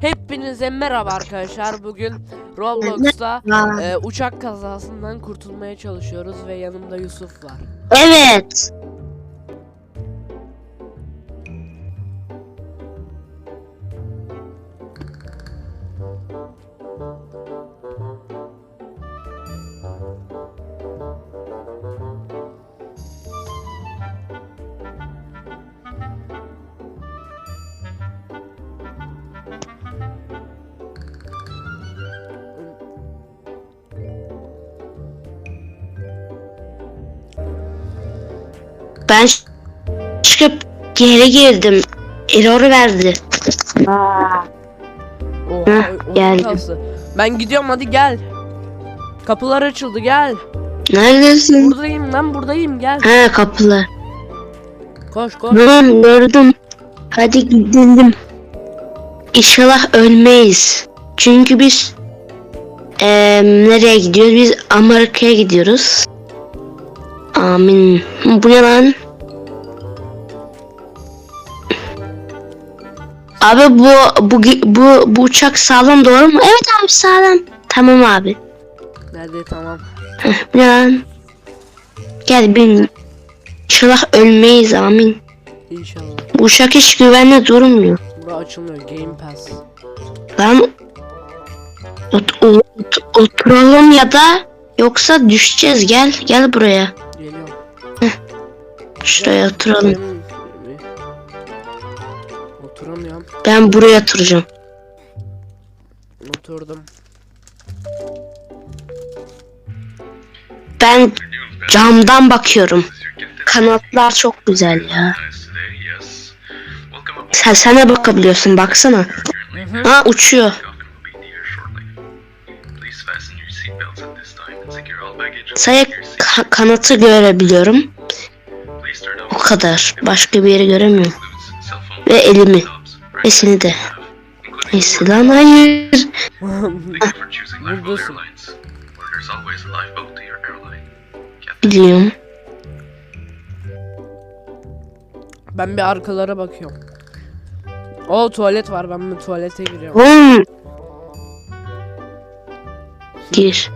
Hepinize merhaba arkadaşlar. Bugün Roblox'ta e, uçak kazasından kurtulmaya çalışıyoruz ve yanımda Yusuf var. evet. Ben çıkıp geri girdim. Error verdi. Oha, Heh, o- geldim. Ben gidiyorum hadi gel. Kapılar açıldı gel. Neredesin? Buradayım ben buradayım gel. Ha kapılar. Koş koş. Tamam gördüm. Hadi gidelim. İnşallah ölmeyiz. Çünkü biz eee, nereye gidiyoruz? Biz Amerika'ya gidiyoruz. Amin. Bu ne lan? Abi bu bu bu bu uçak sağlam doğru mu? Evet abi sağlam. Tamam abi. Nerede tamam. Bu ne lan? Gel bin. İnşallah ölmeyiz amin. İnşallah. Bu uçak hiç güvenli durmuyor. Bura açılmıyor. Game Pass. Lan ot- ot- oturalım ya da yoksa düşeceğiz gel gel buraya. Şuraya oturalım. Benim- Oturamıyorum. Ben buraya oturacağım. Oturdum. Ben camdan bakıyorum. Kanatlar çok güzel ya. Sen sana bakabiliyorsun baksana. Ha uçuyor. Saya ka- kanatı görebiliyorum. O kadar. Başka bir yeri göremiyorum. Ve elimi. Ve seni de. Neyse lan hayır. Buradasın. Biliyorum. Ben bir arkalara bakıyorum. O tuvalet var. Ben bir tuvalete giriyorum. Oğlum. Gir.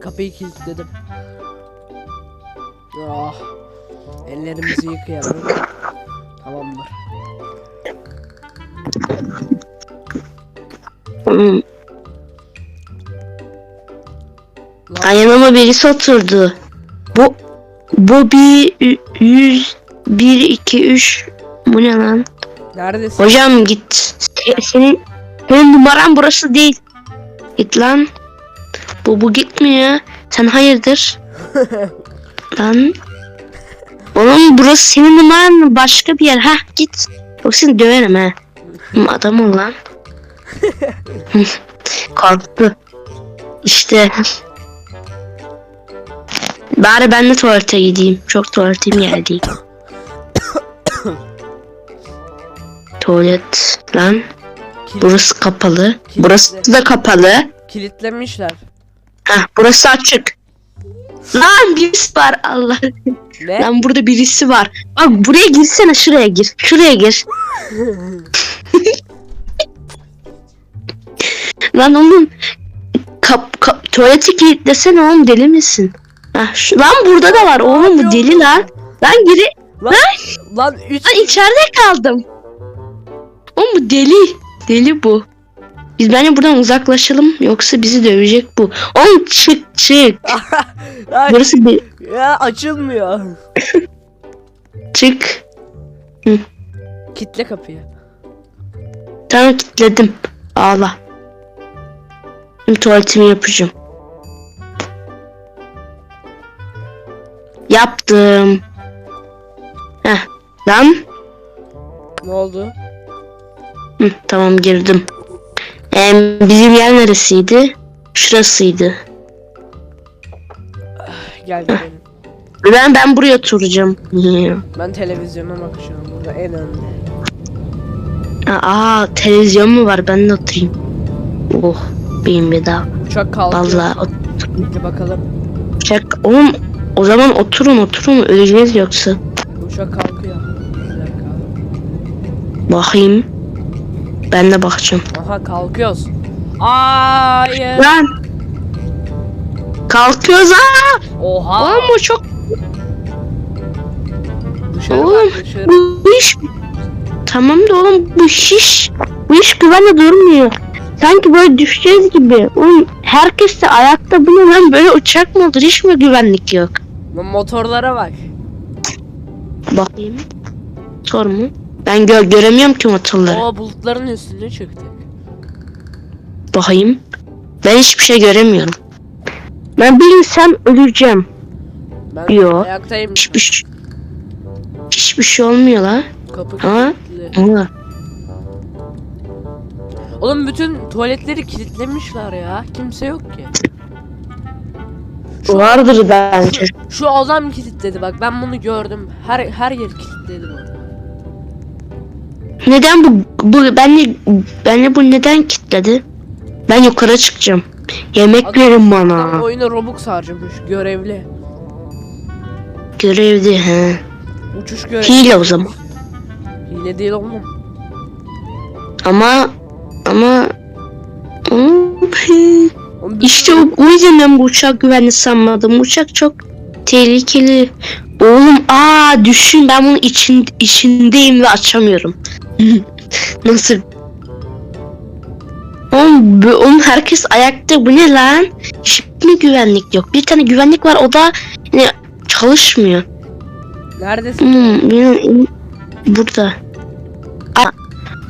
Kapıyı kilitledim. Ah. Ellerimizi yıkayalım. Tamamdır. Lan, Ayağıma birisi oturdu. Bu bu bir ü- yüz bir iki üç bu ne lan? neredesin? Hocam git. Se- Senin senin numaran burası değil. Git lan. Bu bu gitmiyor. Sen hayırdır? lan. Oğlum burası senin numaran? Başka bir yer. Ha git. Yoksa seni döverim ha. Adam ol lan. Korktu. İşte. Bari ben de tuvalete gideyim. Çok tuvaletim geldi. Tuvalet lan. Kilit- Burası kapalı. Burası da kapalı. kilitlemişler. Heh, burası açık. Lan birisi var Allah. Ne? Lan burada birisi var. Bak buraya girsene şuraya gir. Şuraya gir. Lan oğlum kap, kap, tuvaleti kilitlesene oğlum deli misin? Heh, şu, lan burada da var oğlum bu deli lan. Lan giri Lan, lan üç lan içeride kaldım. Oğlum bu deli. Deli bu. Biz bence buradan uzaklaşalım yoksa bizi dövecek bu. Oğlum çık çık. Ay, Burası bir ya açılmıyor. çık. Kitle kapıyı. Tamam kilitledim. Ağla. Şimdi tuvaletimi yapacağım. Yaptım. Heh. Lan. Ne oldu? Hı, tamam girdim. Ee, bizim yer neresiydi? Şurasıydı. Gel gidelim. Ben ben buraya oturacağım. Ben televizyona bakacağım burada en önde. Aa televizyon mu var? Ben de oturayım. Oh benim bir daha. Uçak kalkıyor. Vallahi ot- Hadi bakalım. Çek. Oğlum o zaman oturun oturun öleceğiz yoksa. Uçak kalkıyor. Bakayım. Ben de bakacağım. Aha kalkıyoruz. Hayır. Lan. Kalkıyoruz ha. Oha. Oğlum bu çok Dışarı Oğlum bak dışarı. bu iş Tamam da oğlum bu iş bu iş güvenle durmuyor. Sanki böyle düşeceğiz gibi. Oğlum herkes de ayakta bu ne lan böyle uçak mı olur hiç mi güvenlik yok? Motorlara bak. Bakayım. Sor mu? Ben gö göremiyorum ki motorları. O bulutların üstüne çıktık. Bakayım. Ben hiçbir şey göremiyorum. Ben bir insan öleceğim. Ben Yo. ayaktayım. Hiçbir şey, hiçbir şey olmuyor la. Kapı Ha? Aa, Oğlum bütün tuvaletleri kilitlemişler ya. Kimse yok ki. Şu, Vardır bence. şu adam kilitledi bak ben bunu gördüm. Her her yer kilitledi bu. Neden bu bu beni beni bu neden kitledi? Ben yukarı çıkacağım. Yemek Adam- verin Adam bana. oyuna Robux harcamış görevli. Görevdi he. Uçuş görevi. Hile o zaman. Hile değil oğlum. Ama ama işte o, o yüzden ben bu uçak güvenli sanmadım. Uçak çok tehlikeli. Oğlum aa düşün ben bunun için içindeyim ve açamıyorum. Nasıl? Oğlum, bu- oğlum herkes ayakta bu ne lan? Mi güvenlik yok? Bir tane güvenlik var o da ne çalışmıyor. Neredesin? Hmm, benim- burada. Aa,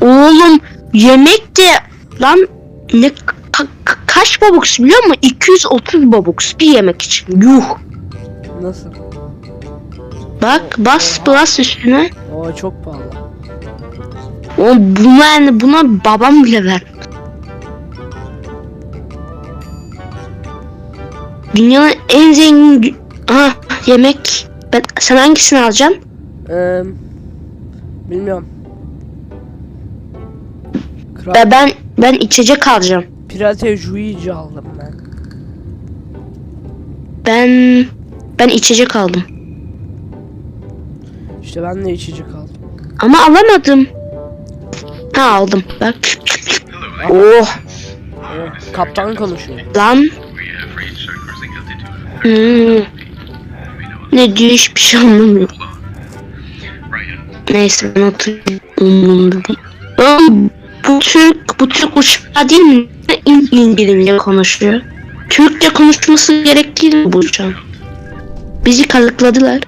oğlum yemek de lan ne ka- ka- kaç babux biliyor musun? 230 babux bir yemek için. Yuh. Nasıl? Bak bas bas üstüne. Oo çok pahalı. Oğlum buna yani buna babam bile ver. Dünyanın en zengin Aha yemek. Ben sen hangisini alacaksın? Eee bilmiyorum. Kral Ben ben, ben içecek alacağım. Pirate Juici aldım ben. Ben ben içecek aldım. İşte ben de içecek aldım. Ama alamadım. Ha aldım. Bak. Oh Oo, kaptan konuşuyor. lan. Hmm. Ne diyor hiçbir şey anlamıyorum. Neyse ben oturayım. Oğlum, bu Türk, bu Türk uçağı değil mi? İn İngilizce konuşuyor. Türkçe konuşması gerektiği mi bu uçağın? Bizi kazıkladılar.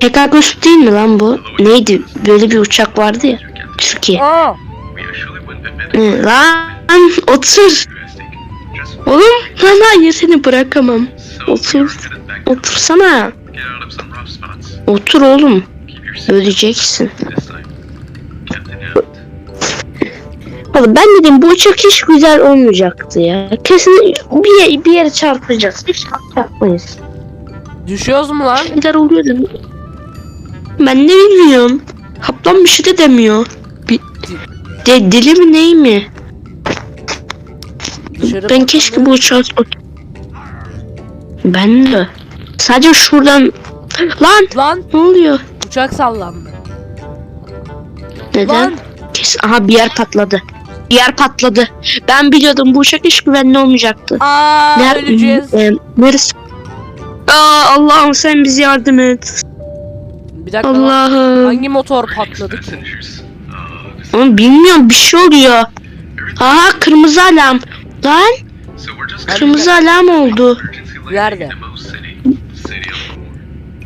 Pegasus değil mi lan bu? Neydi? Böyle bir uçak vardı ya. Türkiye. Aa! Lan otur. Oğlum lan hayır seni bırakamam. Otur. Otursana. Otur oğlum. Öleceksin. Oğlum ben dedim bu uçak hiç güzel olmayacaktı ya. Kesin bir, bir yere çarpacağız. Hiç çarpmayız. Düşüyoruz mu lan? Neler oluyor değil mi? Ben ne bilmiyorum. Kaplan bir şey de demiyor. Bir, de, deli mi ney mi? Dışarı Ben keşke bu uçağı... Ben de. Sadece şuradan... Lan Lan ne oluyor? uçak sallandı. Neden? Lan Kes Aha bir yer patladı. Bir yer patladı. Ben biliyordum bu uçak hiç güvenli olmayacaktı. aa Ner- öleceğiz. e, neresi? Aa Allah'ım sen bize yardım et. Bir dakika lan. Allah'ım. Hangi motor patladı ki? Oğlum bilmiyorum bir şey oluyor. Aha kırmızı alarm. Lan kırmızı alarm oldu. Nerede?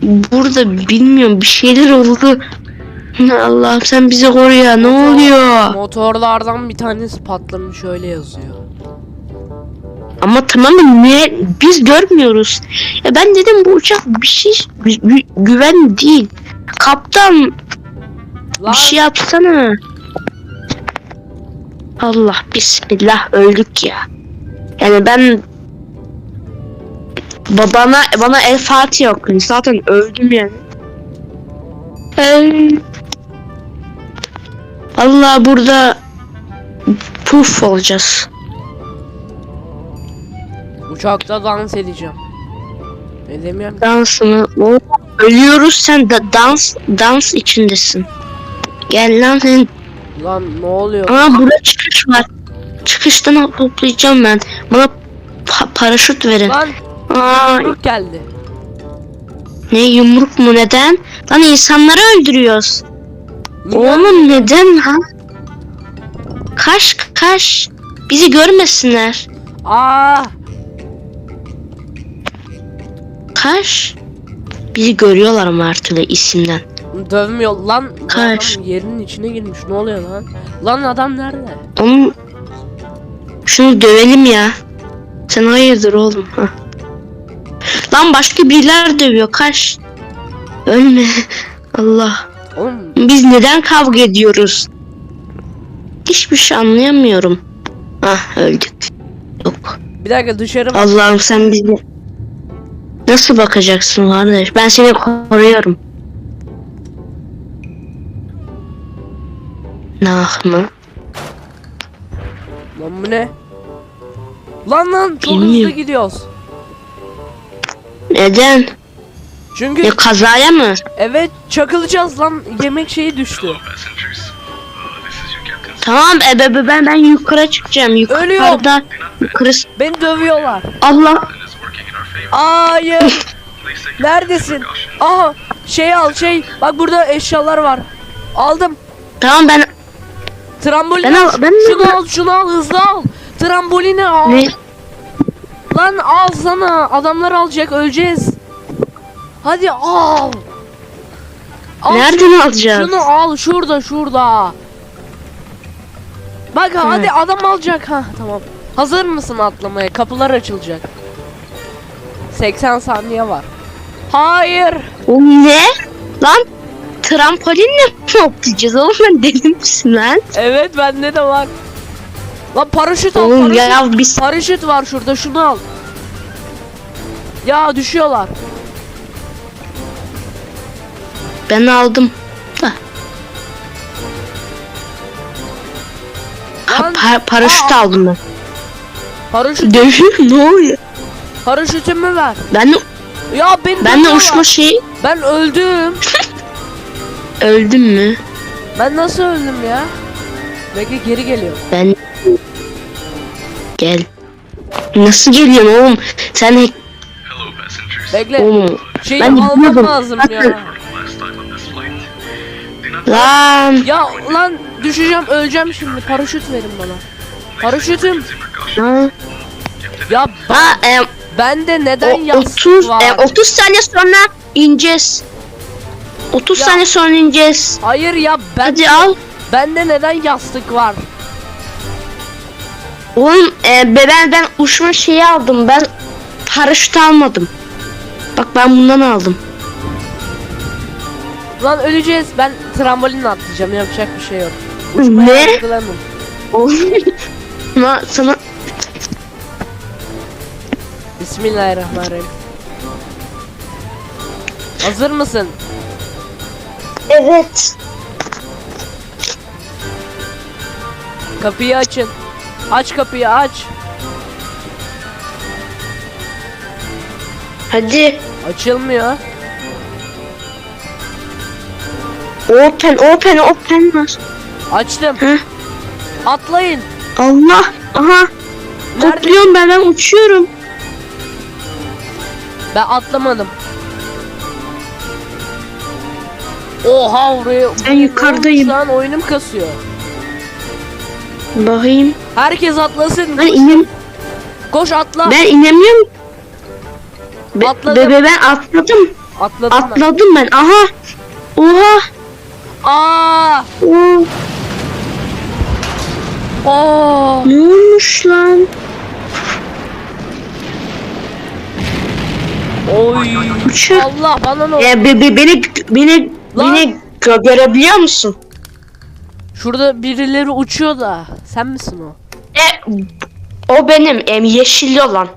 Burada bilmiyorum bir şeyler oldu. Allah'ım sen bizi koru ya ne oluyor? Motorlardan bir tanesi patlamış öyle yazıyor. Ama tamam da ne biz görmüyoruz. Ya ben dedim bu uçak bir şey gü- gü- güven değil. Kaptan Lan bir şey yapsana. Allah bismillah öldük ya. Yani ben babana bana el Fatiha okuyun. Zaten öldüm yani. Allah burada puf olacağız. uçakta dans edeceğim. Edemiyorum. Dansını. Oo, ölüyoruz sen de dans dans içindesin. Gel lan sen. Lan ne oluyor? Aa burada çıkış var. Çıkıştan toplayacağım ben. Bana pa- paraşüt verin. Lan Aa yumruk geldi. ne yumruk mu neden? Lan insanları öldürüyoruz. Niye? Oğlum neden lan? Kaş kaş. Bizi görmesinler. Aa, Kaş. Bizi görüyorlar ama her türlü isimden. dövmüyor lan. Kaç. Adam yerinin içine girmiş. Ne oluyor lan? Lan adam nerede? Onun şunu dövelim ya. Sen hayırdır oğlum? Hah. Lan başka biriler dövüyor. Kaç. Ölme. Allah. Oğlum Biz neden kavga ediyoruz? Hiçbir şey anlayamıyorum. Ah öldük. Yok. bir dakika dışarı. Allah'ım sen bizi nasıl bakacaksın kardeş? Ben seni koruyorum. Nah mı? Lan bu ne? Lan lan çok hızlı Bilmiyorum. gidiyoruz. Neden? Çünkü Ya kazaya mı? evet çakılacağız lan yemek şeyi düştü. Tamam ebe be, ben ben yukarı çıkacağım. Ölüyorum. Yukarıda yukarı. Beni dövüyorlar. Allah. Hayır. Neredesin? Aha şey al şey. Bak burada eşyalar var. Aldım. Tamam ben Trambolin Ben al. ben- şunu al şunu al hızlı al. Trambolini al. ne? Lan al sana. Adamlar alacak öleceğiz. Hadi al. Al Nereden alacağız? Şunu al şurada şurada. Bak hadi adam alacak ha tamam. Hazır mısın atlamaya? Kapılar açılacak. 80 saniye var. Hayır. O ne? Lan trampolinle mi hoplayacağız oğlum ben deli misin lan? Evet bende de var. Lan paraşüt al Oğlum paraşüt. ya biz Paraşüt var şurada şunu al. Ya düşüyorlar. ben aldım. Da. Ha, pa- paraşüt Aa. aldım ben. paraşüt Dövüyor ne oluyor? Paraşütümü ver. Ben de, Ya beni ben de uçma şeyi Ben öldüm. öldüm mü? Ben nasıl öldüm ya? Bekle geri geliyor. Ben gel. Nasıl geliyorsun oğlum? Sen passengers. Bekle. oğlum Şey Ben almam lazım Bakın. ya. Lan Ya lan düşeceğim öleceğim şimdi. Paraşüt verin bana. Paraşütüm. ha, Ya ha e, bende neden o, yastık 30 var? e, 30 saniye sonra ineceğiz. 30 Ya. saniye sonra ineceğiz. Hayır ya ben Hadi al. bende neden yastık var? Oğlum e, be- ben ben uçma şeyi aldım. Ben paraşüt almadım. Bak ben bundan aldım. Lan öleceğiz. Ben trambolin atlayacağım. Yapacak bir şey yok. Uçmaya Ne? Oğlum sana, sana Bismillahirrahmanirrahim. Hazır mısın? evet. Kapıyı açın. Aç kapıyı aç. Hadi. Açılmıyor. Open open open var. Açtım. Hı. Atlayın. Allah. Aha. Nerede? Topluyorum ben ben uçuyorum. Ben atlamadım. Oha oraya. Ben yukarıdayım. Şu an oyunum kasıyor. Bakayım. Herkes atlasın. Ben inem Koş atla. ben inemiyorum. Be, Atladım. bebe ben atladım. Atladım ben. Atladım ben. Aha. Oha. Aa! Oo. Oo! Ne olmuş lan? Oy! Uçak. Allah bana ne oldu? E, be, be, beni beni Lan. beni gö- görebiliyor musun? Şurada birileri uçuyor da. Sen misin o? E, o benim em yeşilli olan.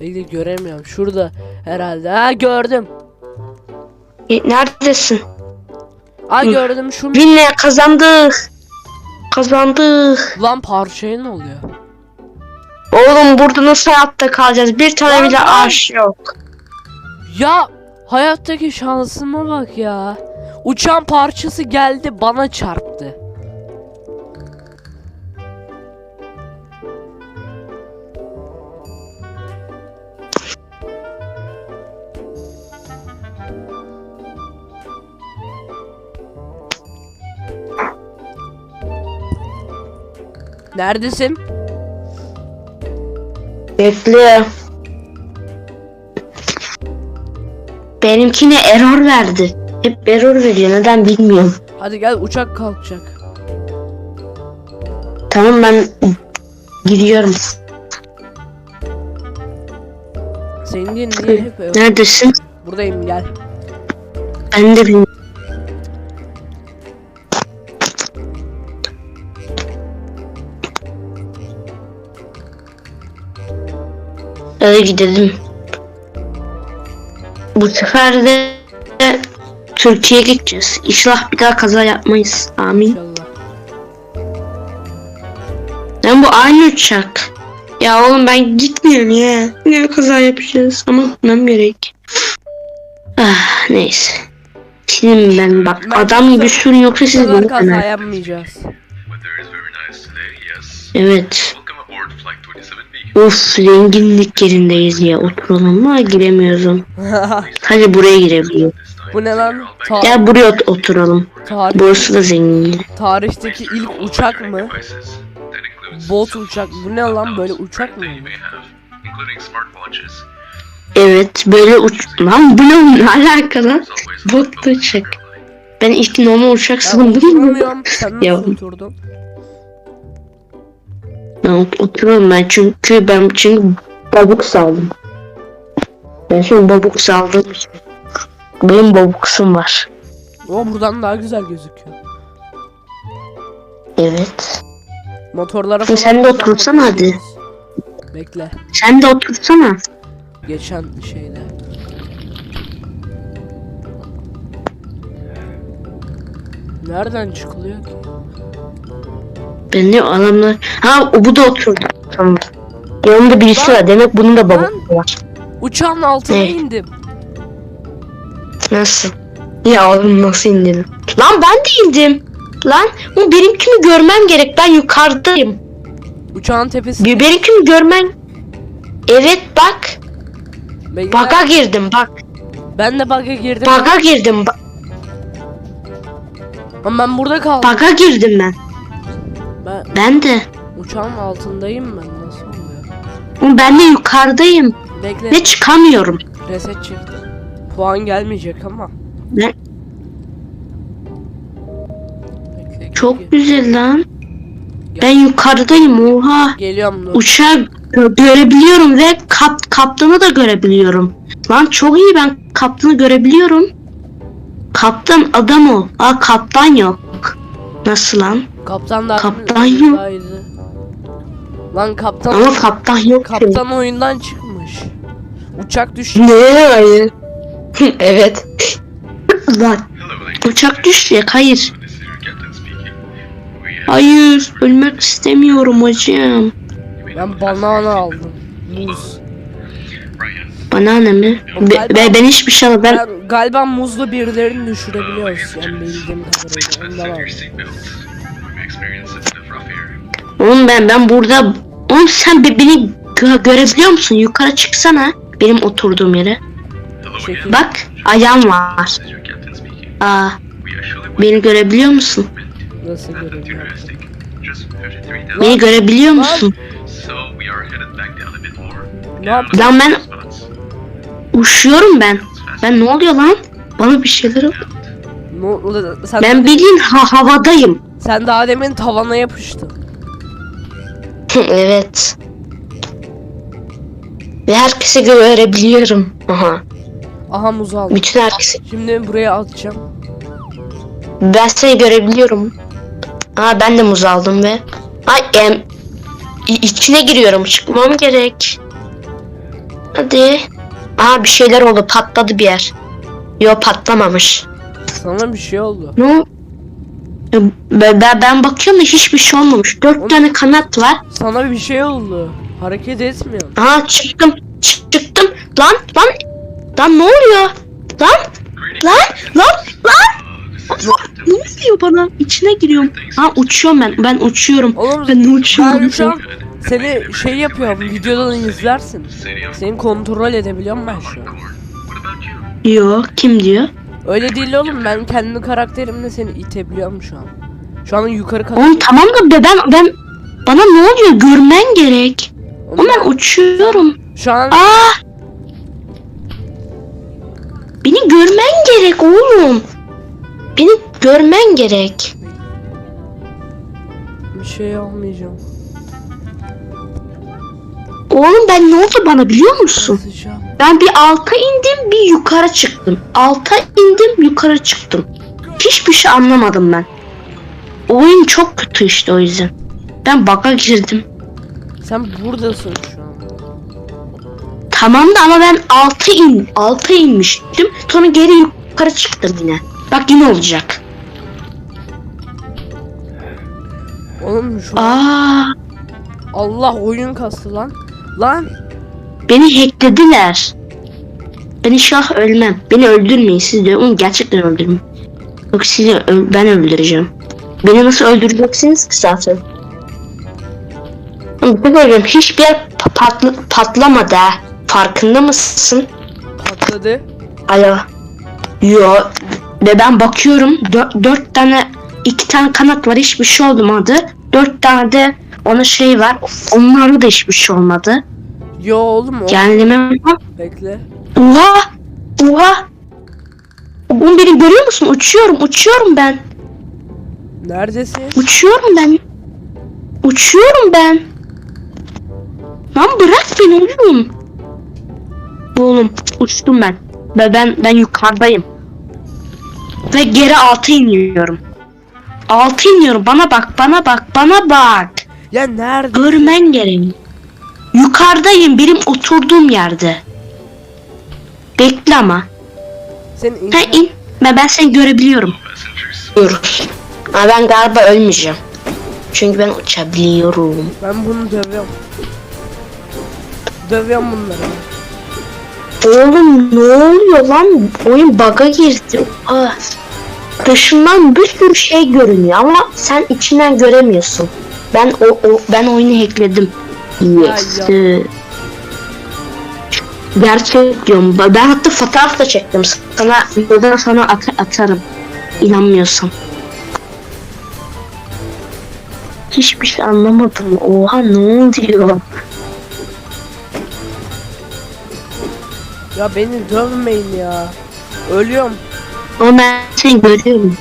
Bekle göremiyorum. Şurada herhalde. Ha gördüm. E, neredesin? Ha Hı. gördüm şu. Binle kazandık. Kazandık. Lan parçaya ne oluyor? Oğlum burada nasıl hayatta kalacağız? Bir tane Lan, bile lan. ağaç yok. Ya hayattaki şansıma bak ya. uçan parçası geldi bana çarptı. Neredesin? Bekle. Benimkine error verdi. Hep error veriyor. Neden bilmiyorum. Hadi gel uçak kalkacak. Tamam ben gidiyorum. Senin diye niye hep öyle? Neredesin? Buradayım gel. Ben de bilmiyorum. Hadi gidelim. Bu sefer de Türkiye'ye gideceğiz. İnşallah bir daha kaza yapmayız. Amin. İnşallah. Lan bu aynı uçak. Ya oğlum ben gitmiyorum ya. Ne kaza yapacağız ama gitmem gerek. Ah neyse. Şimdi ben bak Ben- adam gibi sürün yoksa siz beni kaza yapmayacağız. Evet. Of zenginlik yerindeyiz ya. Oturalım ama giremiyoruz. Hadi buraya girebiliyor. This time, Bu ne lan? Ta- Gel buraya ot- oturalım. tarih- Burası da zengin. tarihteki ilk uçak mı? Bot uçak. Bu ne lan böyle uçak mı? Evet böyle uç... Lan bu ne ne alaka lan? There's always Bot uçak. Ben ilk normal uçak sandım. Ya. nasıl oturdun? Ben ot- oturuyorum ben çünkü ben çünkü babuk saldım. Ben şimdi babuk saldım. Benim babuksum var. O buradan daha güzel gözüküyor. Evet. Motorlara E, sen de otursana hadi. Bekle. Sen de otursana. Geçen şeyde. Nereden çıkılıyor ki? Ben de adamlar... Ha o bu da oturdu. Tamam. Yanında birisi var. Demek bunun da babuku var. Uçağın altına Ne? indim. Nasıl? Ya oğlum nasıl indin? Lan ben de indim. Lan bu benimkini görmem gerek. Ben yukarıdayım. Uçağın tepesi. Bir benimkini görmen... Evet bak. Bekle. Baga girdim bak. Ben de bug'a girdim. Baga girdim. Ba- Ama ben burada kaldım. baga girdim ben. Ben Ben de. uçağın altındayım ben. Nasıl oluyor? Oğlum Ben de yukarıdayım. Bekle. Ve çıkamıyorum. Reset çekti. Puan gelmeyecek ama. Ne? Bekle. Çok ge- güzel lan. Ben yukarıdayım oha. Geliyorum dur. Uçağı gö- görebiliyorum ve kap kaptanı da görebiliyorum. Lan çok iyi ben kaptanı görebiliyorum. Kaptan adam o. Aa kaptan yok. Nasıl lan? Kaptan da Kaptan yok. oyundaydı. Lan kaptan Ama kaptan yok. kaptan oyundan çıkmış. Uçak düştü. Ne hayır? evet. Lan uçak düşecek hayır. Hayır ölmek istemiyorum hocam. Ben banana aldım. Muz. Bana ne mi? Be- be- ben hiçbir şey. Ben galiba muzlu birilerini düşürebiliyoruz. Yani bildiğim kadarıyla. Oğlum ben ben burada Oğlum sen be- beni gö- görebiliyor musun? Yukarı çıksana. Benim oturduğum yere. Çekil. Bak ayağım var. Aa beni görebiliyor musun? Nasıl görünüyor? drastic. Just 53,000. Beni görebiliyor musun? Ne yap- Lan ben Spots. uçuyorum ben. Ben ne oluyor lan? Bana bir şeyler ol- Ne oldu? Sen, Ben bildiğin ha- havadayım. sen daha demin tavana yapıştın. evet. Ve herkese görebiliyorum. Aha. Aha muz aldım. Bütün herkese. Şimdi buraya atacağım. Ben seni görebiliyorum. Aa ben de muz aldım ve ay em i- içine giriyorum. Çıkmam gerek. Hadi. Aa bir şeyler oldu. Patladı bir yer. Yo patlamamış. Sana bir şey oldu. Ne Ya, Ben, ben, ben bakıyorum da hiçbir şey olmamış. Dört Oğlum- tane kanat var. Sana bir şey oldu. Hareket etmiyor. Aa çıktım. Çık- çıktım. Lan lan. Lan ne oluyor? Lan lan lan lan. Ne oluyor bana? İçine giriyorum. Ha uçuyorum ben. Ben uçuyorum. Oğlum Ben uçuyorum. ben şu an seni şey yapıyorum videodan izlersin. Seni kontrol edebiliyorum ben şu an. Corn. What about you? Yo kim diyor? Öyle değil oğlum ben kendi karakterimle seni itebiliyorum şu an. Şu an yukarı kat. Oğlum tamam da be- ben ben bana ne oluyor? Görmen gerek. Oğlum ben uçuyorum. Şu an Aa! Beni görmen gerek oğlum. Beni görmen gerek. bir şey olmayacağım. Oğlum ben ne oldu bana biliyor musun? Ben bir alta indim bir yukarı çıktım. Alta indim yukarı çıktım. Hiçbir şey anlamadım ben. Oyun çok kötü işte o yüzden. Ben bug'a girdim. Sen buradasın şu an. Tamam da ama ben alta in, alta inmiştim. Sonra geri yukarı çıktım yine. Bak yine olacak. Oğlum şu Aa, Allah oyun kastı lan. Lan beni hacklediler. Ben inşallah ölmem. Beni öldürmeyin siz de. Onu gerçekten öldürmeyin. Yok sizi ö- ben öldüreceğim. Beni nasıl öldüreceksiniz ki zaten? Ama Bir söyleyeyim hiçbir yer pa- patla- patlamadı ha. Farkında mısın? patladı. Alo. Yo. Ve ben bakıyorum dört, dört tane iki tane kanat var hiçbir şey olmadı. Dört tane de ona şey var. Onlarda da hiçbir şey olmadı. Yo oğlum o. Yani demem Bekle. Oha! Oha! Oğlum beni görüyor musun? Uçuyorum, uçuyorum ben. Neredesin? Uçuyorum ben. Uçuyorum ben. Lan bırak beni oğlum. Oğlum uçtum ben. Ve ben ben yukarıdayım. Ve geri altı iniyorum. Altı iniyorum. Bana bak, bana bak, bana bak. Ya nerede? Görmen gerek. Yukarıdayım. Benim oturduğum yerde. Bekle ama. Sen in. Ha in. Ben, ben seni görebiliyorum. Dur. Ama ben galiba ölmeyeceğim. Çünkü ben uçabiliyorum. Ben bunu dövüyorum. Dövüyorum bunları. Oğlum ne oluyor lan? Oyun bug'a girdi. Ah. Dışından bir sürü şey görünüyor ama sen içinden göremiyorsun. Ben o, o ben oyunu hackledim. Yes. Ay Ee, Gerçek diyorum. Ben hatta fotoğraf da çektim. Sana videodan sana at- atarım. İnanmıyorsan. Hiçbir şey anlamadım. Oha ne oluyor? Ya beni dövmeyin ya. Ölüyorum. Ama ben seni görüyorum.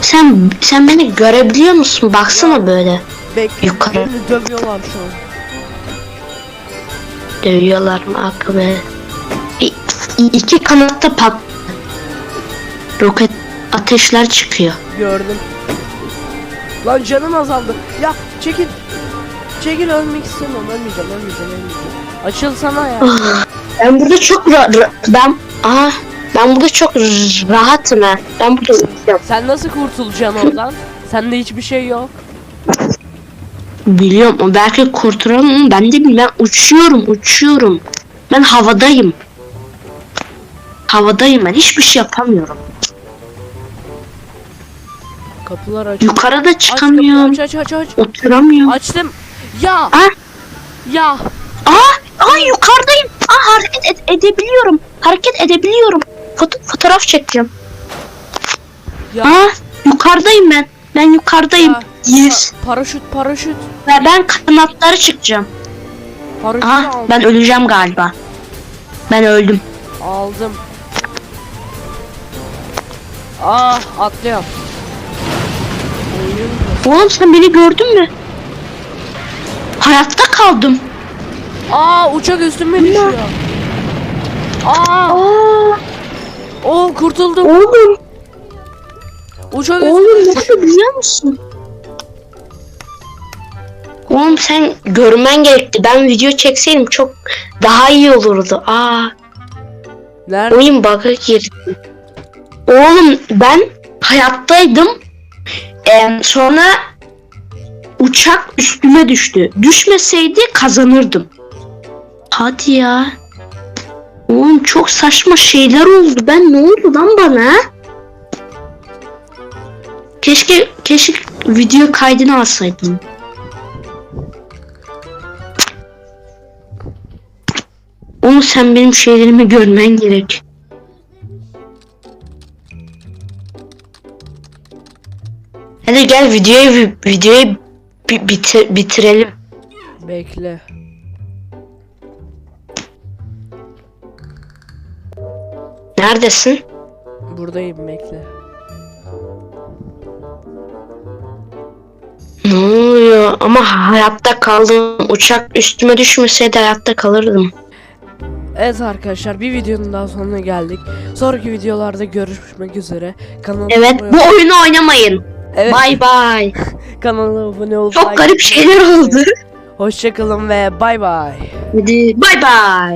Sen sen beni görebiliyor musun? Baksana böyle. Bekle. Yukarı. Beni dövüyorlar şu an. Dövüyorlar mı i- iki kanatta pat. Roket ateşler çıkıyor. Gördüm. Lan canım azaldı. Ya çekil. Çekil ölmek istemiyorum. Ölmeyeceğim, ölmeyeceğim, ölmeyeceğim. Açılsana ya. Ben burada çok ra- ra- ben aha ben burada çok rahatım ha. Ben burada uyuyacağım. Sen nasıl kurtulacaksın oradan? Sende hiçbir şey yok. Biliyorum o belki kurtulalım ama ben de bilmem. Ben uçuyorum uçuyorum. Ben havadayım. Havadayım ben hiçbir şey yapamıyorum. Kapılar aç. Yukarıda Aç çıkamıyorum. aç aç aç aç. Oturamıyorum. Açtım. Ya. Ah. Ya. Aa, aa yukarıdayım. Aa hareket ed- edebiliyorum. Hareket edebiliyorum. Foto- fotoğraf çekeceğim. Ya. Aa yukarıdayım ben. Ben yukarıdayım. Ya. Yes. Pa- paraşüt paraşüt. Ve ben kanatları çıkacağım. Paraşüt Aa aldım. ben öleceğim galiba. Ben öldüm. Aldım. Ah atlıyorum. Oğlum sen beni gördün mü? Hayatta kaldım. Aa uçak üstüme düşüyor. Aa, Aa o kurtuldum. oğlum. Uçak Oğlum üstüme nasıl biliyor musun? Oğlum sen görmen gerekti. Ben video çekseydim çok daha iyi olurdu. Aa Nerede? oyun bug'a girdi. Oğlum ben hayattaydım. Ee, sonra uçak üstüme düştü. Düşmeseydi kazanırdım. Hadi ya. Oğlum çok saçma şeyler oldu. Ben ne oldu lan bana? Keşke keşke video kaydını alsaydım. Onu sen benim şeylerimi görmen gerek. Hadi gel videoyu videoyu bi- bitir, bitirelim. Bekle. Neredesin? Buradayım bekle. Ne oluyor? Ama hayatta kaldım. Uçak üstüme düşmeseydi hayatta kalırdım. Evet arkadaşlar bir videonun daha sonuna geldik. Sonraki videolarda görüşmek üzere. Kanalıma Evet abone- bu oyunu oynamayın. Evet, Bay bay. kanalıma abone olup Çok garip şeyler oldu. Hoşçakalın ve bay bay. Hadi bay bay.